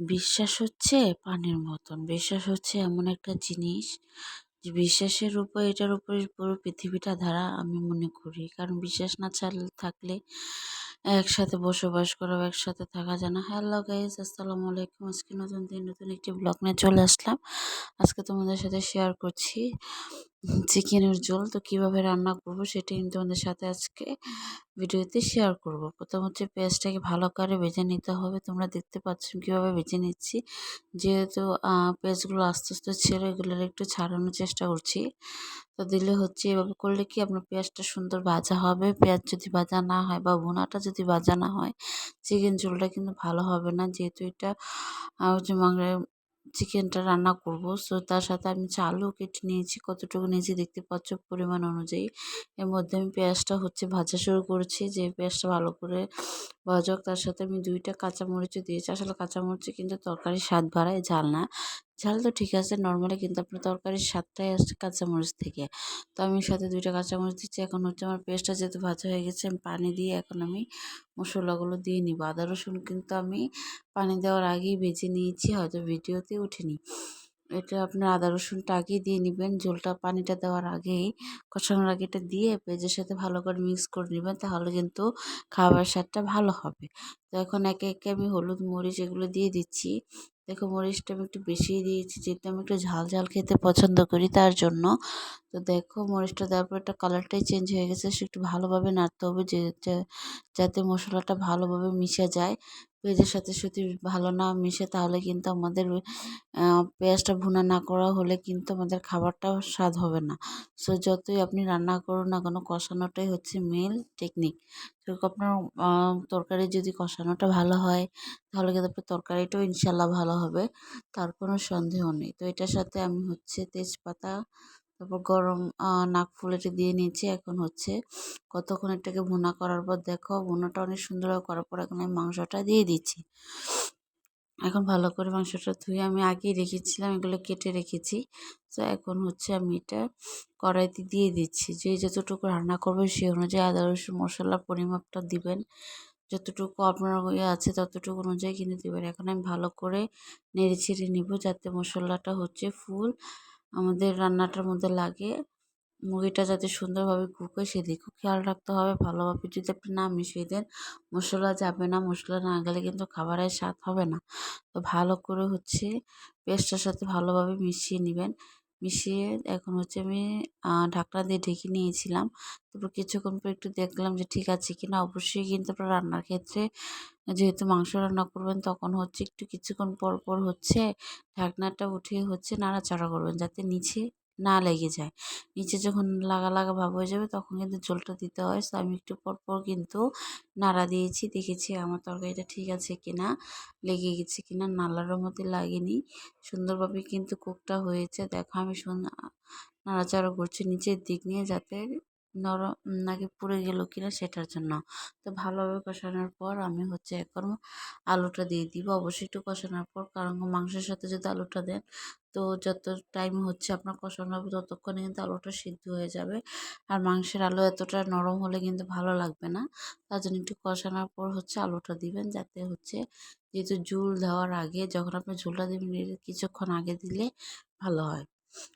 বিশ্বাস হচ্ছে পানির মতন। বিশ্বাস হচ্ছে এমন একটা জিনিস যে বিশ্বাসের উপর, এটার উপরে পুরো পৃথিবীটা ধারা আমি মনে করি। কারণ বিশ্বাস না ছাড়, থাকলে একসাথে বসবাস করা একসাথে থাকা যায় না। হ্যালো গাইজ আসসালামু আলাইকুম। আজকে নতুন দিন, নতুন একটি ব্লগ নিয়ে চলে আসলাম। আজকে তোমাদের সাথে শেয়ার করছি। চিকেনের ঝোল তো কীভাবে রান্না করব সেটাই আমি তোমাদের সাথে আজকে ভিডিওতে শেয়ার করব। প্রথম হচ্ছে পেঁয়াজটাকে ভালো করে ভেজে নিতে হবে। তোমরা দেখতে পাচ্ছ কীভাবে ভেজে নিচ্ছি। যেহেতু পেঁয়াজগুলো আস্তে আস্তে ছেড়ে এগুলোর একটু ছাড়ানোর চেষ্টা করছি। তো দিলে হচ্ছে এভাবে করলে কি আপনার পেঁয়াজটা সুন্দর ভাজা হবে? পেঁয়াজ যদি ভাজা না হয় বা ভুনাটা যদি ভাজা না হয়, চিকেন ঝোলটা কিন্তু ভালো হবে না। যেহেতু এটা হচ্ছে চিকেনটা রান্না করব। সো তার সাথে আমি চালও কেটে নিয়েছি। কতটুকু নিয়েছি দেখতে পাচ্ছ পরিমাণ অনুযায়ী। এর মধ্যে আমি পেঁয়াজটা হচ্ছে ভাজা শুরু করেছি। যে পেঁয়াজটা ভালো করে ভাজক তার সাথে আমি দুইটা কাঁচামরিচও দিয়েছি। আসলে কাঁচামরিচে কিন্তু তরকারির স্বাদ বাড়ায়, ঝাল না। ঝাল তো ঠিক আছে নর্মালি কিন্তু আপনার তরকারির স্বাদটাই আসছে কাঁচামরিচ থেকে। তো আমি সাথে দুইটা কাঁচামরিচ দিচ্ছি। এখন হচ্ছে আমার পেস্টটা যেহেতু ভাজা হয়ে গেছে, আমি পানি দিয়ে এখন আমি মশলাগুলো দিয়ে নিব। আদা রসুন কিন্তু আমি পানি দেওয়ার আগেই ভেজে নিয়েছি, হয়তো ভিডিওতে উঠিনি এটা আপনার আদা, রসুনটা আগেই দিয়ে নেবেন। ঝোলটা পানিটা দেওয়ার আগেই কষানোর আগে এটা দিয়ে পেঁয়াজের সাথে ভালো করে মিক্স করে নেবেন, তাহলে কিন্তু খাবার স্বাদটা ভালো হবে। তো এখন একে একে আমি হলুদ মরিচ এগুলো দিয়ে দিচ্ছি। দেখো মরিচটা আমি একটু বেশিই দিয়েছি, যেহেতু আমি একটু ঝাল ঝাল খেতে পছন্দ করি তার জন্য। তো দেখো মরিচটা দেওয়ার পর একটা কালারটাই চেঞ্জ হয়ে গেছে, সে একটু ভালোভাবে নাড়তে হবে যে, যাতে মশলাটা ভালোভাবে মিশে যায়। পেঁয়াজের সাথে সাথে ভালো না মিশে তাহলে কিন্তু আমাদের পেঁয়াজটা ভুনা না করা হলে কিন্তু আমাদের খাবারটাও স্বাদ হবে না। সো যতই আপনি রান্না করুন না কেন, কষানোটাই হচ্ছে মেল টেকনিক আপনার তরকারি যদি কষানোটা ভালো হয়, তাহলে কিন্তু আপনার তরকারিটাও ইনশাল্লাহ ভালো হবে, তার কোনো সন্দেহ নেই। তো এটার সাথে আমি হচ্ছে তেজপাতা তারপর গরম নাক ফুলেটা দিয়ে নিয়েছি। এখন হচ্ছে কতক্ষণ এটাকে ভুনা করার পর দেখো, ভুনাটা অনেক সুন্দরভাবে করার পর এখন আমি মাংসটা দিয়ে দিচ্ছি। এখন ভালো করে মাংসটা ধুয়ে আমি আগেই রেখেছিলাম, এগুলো কেটে রেখেছি। তো এখন হচ্ছে আমি এটা কড়াইতে দিয়ে দিচ্ছি। যে যতটুকু রান্না করবে সেই অনুযায়ী আদা, রসুন মশলার পরিমাপটা দিবেন। যতটুকু আপনার ইয়ে আছে ততটুকু অনুযায়ী কিনে দেবেন। এখন আমি ভালো করে নেড়ে ছেড়ে নিব যাতে মশলাটা হচ্ছে ফুল আমাদের রান্নাটার মধ্যে লাগে। মুরগিটা যাতে সুন্দরভাবে কুক হয় সেদিকেও খেয়াল রাখতে হবে। ভালোভাবে যদি আপনি না মিশিয়ে দেন, মশলা যাবে না। মশলা না গেলে কিন্তু খাবারের স্বাদ হবে না। তো ভালো করে হচ্ছে পেস্টটার সাথে ভালোভাবে মিশিয়ে নেবেন। মিশিয়ে এখন হচ্ছে আমি ঢাকনা দিয়ে ঢেকে নিয়েছিলাম। তারপর কিছুক্ষণ পর একটু দেখলাম যে ঠিক আছে কিনা, অবশ্যই কিন্তু আপনার রান্নার ক্ষেত্রে যেহেতু মাংস রান্না করবেন তখন হচ্ছে একটু কিছুক্ষণ পর পর হচ্ছে ঢাকনাটা উঠিয়ে হচ্ছে নাড়াচাড়া করবেন, যাতে নিচে না লেগে যায়। নিচে যখন লাগা লাগা ভাব হয়ে যাবে তখন কিন্তু ঝোলটা দিতে হয়। সো আমি একটু পরপর পর কিন্তু নাড়া দিয়েছি। দেখেছি আমার তরকারিটা ঠিক আছে কিনা, লেগে গেছে কিনা, নালারও মধ্যে লাগেনি। সুন্দরভাবে কিন্তু কুকটা হয়েছে। দেখো আমি নাড়াচাড়া করছি নিচের দিক নিয়ে যাতে নরম নাকি পুড়ে গেল কিনা সেটার জন্য। তো ভালোভাবে কষানোর পর আমি হচ্ছে এখন আলুটা দিয়ে দিব। অবশ্যই একটু কষানোর পর, কারণ মাংসের সাথে যদি আলুটা দেন, তো যত টাইম হচ্ছে আপনার কষানো হবে ততক্ষণে কিন্তু আলুটা সিদ্ধ হয়ে যাবে। আর মাংসের আলু এতটা নরম হলে কিন্তু ভালো লাগবে না। তার জন্য একটু কষানোর পর হচ্ছে আলুটা দিবেন, যাতে হচ্ছে যেহেতু ঝুল দেওয়ার আগে, যখন আপনি ঝুলটা দিবেন কিছুক্ষণ আগে দিলে ভালো হয়।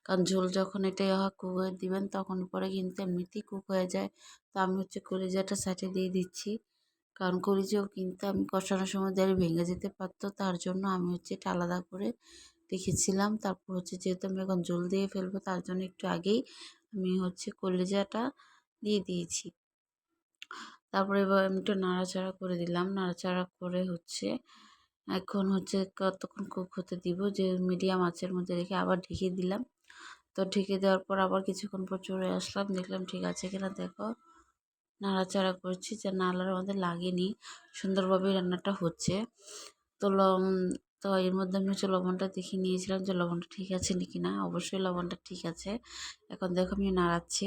কারণ ঝোল যখন এটা কুক হয়ে দিবেন, তখন পরে কিন্তু এমনিতেই কুক হয়ে যায়। তো আমি হচ্ছে কলিজাটা সাইডে দিয়ে দিচ্ছি। কারণ কলিজাও কিন্তু আমি কষানোর সময় দিয়ে ভেঙে যেতে পারতো, তার জন্য আমি হচ্ছে এটা আলাদা করে রেখেছিলাম। তারপর হচ্ছে যেহেতু আমি এখন জল দিয়ে ফেলব, তার জন্য একটু আগেই আমি হচ্ছে কলিজাটা দিয়ে দিয়েছি। তারপরে এবার আমি একটু নাড়াচাড়া করে দিলাম। নাড়াচাড়া করে হচ্ছে এখন হচ্ছে কতক্ষণ কুক হতে দিব? যে মিডিয়াম আঁচের মধ্যে রেখে আবার ঢেকে দিলাম। তো ঢেকে দেওয়ার পর আবার কিছুক্ষণ পর চলে আসলাম। দেখলাম ঠিক আছে কিনা? দেখো, নাড়াচাড়া করছি যে নালার মধ্যে লাগেনি। সুন্দরভাবে রান্নাটা হচ্ছে। তো তো এর মধ্যে আমি হচ্ছে লবণটা দেখে নিয়েছিলাম যে লবণটা ঠিক আছে নাকি না? অবশ্যই লবণটা ঠিক আছে। এখন দেখো আমি নাড়াচ্ছি।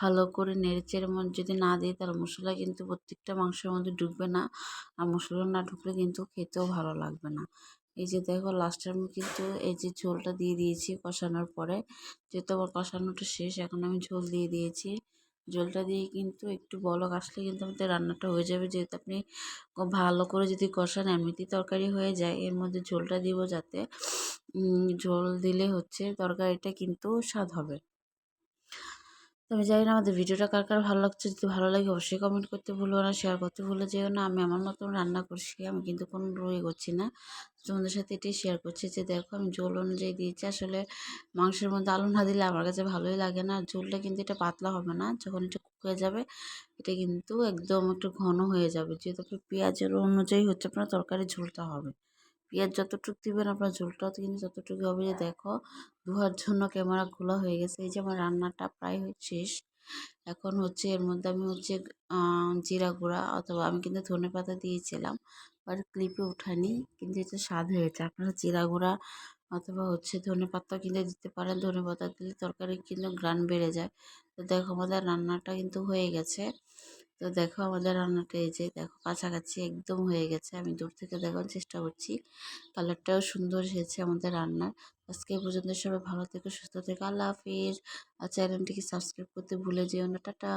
ভালো করে নেড়েচেড়ে যদি না দিই তাহলে মশলা কিন্তু প্রত্যেকটা মাংসের মধ্যে ঢুকবে না। আর মশলা না ঢুকলে কিন্তু খেতেও ভালো লাগবে না। এই যে দেখো লাস্টের আমি কিন্তু এই যে ঝোলটা দিয়ে দিয়েছি কষানোর পরে। যেহেতু আমার কষানোটা শেষ, এখন আমি ঝোল দিয়ে দিয়েছি। ঝোলটা দিয়ে কিন্তু একটু বলক আসলে কিন্তু আমাদের রান্নাটা হয়ে যাবে। যেহেতু আপনি ভালো করে যদি কষান, এমনিতেই তরকারি হয়ে যায়। এর মধ্যে ঝোলটা দিব যাতে ঝোল দিলে হচ্ছে তরকারিটা কিন্তু স্বাদ হবে। তো আমি জানি না, আমাদের ভিডিওটা কার কার ভালো লাগছে যদি ভালো লাগে অবশ্যই কমেন্ট করতে ভুলবো না শেয়ার করতে ভুলে যেও না। আমি আমার মতন রান্না করছি, আমি কিন্তু কোনো রয়ে করছি না। তোমাদের সাথে এটাই শেয়ার করছি যে দেখো, আমি ঝোল অনুযায়ী দিয়েছি। আসলে মাংসের মধ্যে আলু না দিলে আমার কাছে ভালোই লাগে না। ঝোলটা কিন্তু এটা পাতলা হবে না, যখন এটা কুক হয়ে যাবে, এটা কিন্তু একদম একটু ঘন হয়ে যাবে। যেহেতু পেঁয়াজের অনুযায়ী হচ্ছে আপনার তরকারি ঝোলটা হবে। পেঁয়াজ যতটুকু দিবেন আপনার ঝোলটাও কিন্তু ততটুকু হবে যে দেখো, ধোয়ার জন্য ক্যামেরা খোলা হয়ে গেছে। এই যে আমার রান্নাটা প্রায় শেষ। এখন হচ্ছে এর মধ্যে আমি হচ্ছে জিরা গুঁড়া অথবা আমি কিন্তু ধনে পাতা দিয়েছিলাম বাট ক্লিপে উঠানি কিন্তু এটা স্বাদ হয়েছে। আপনারা জিরা গুঁড়া অথবা হচ্ছে ধনে পাতা কিনে দিতে পারেন, ধনে পাতা দিলে তরকারি কিন্তু গ্রান বেড়ে যায়। তো দেখো, আমাদের রান্নাটা কিন্তু হয়ে গেছে। তো দেখো আমাদের রান্নাটা এই যে দেখো কাছাকাছি একদম হয়ে গেছে। আমি দূর থেকে দেখার চেষ্টা করছি। কালারটাও সুন্দর হয়েছে আমাদের রান্নার। আজকে পর্যন্ত সবাই ভালো থেকে, সুস্থ থেকে। আল্লাহ হাফিজ। আর চ্যানেলটিকে সাবস্ক্রাইব করতে ভুলে যেও না। টাটা।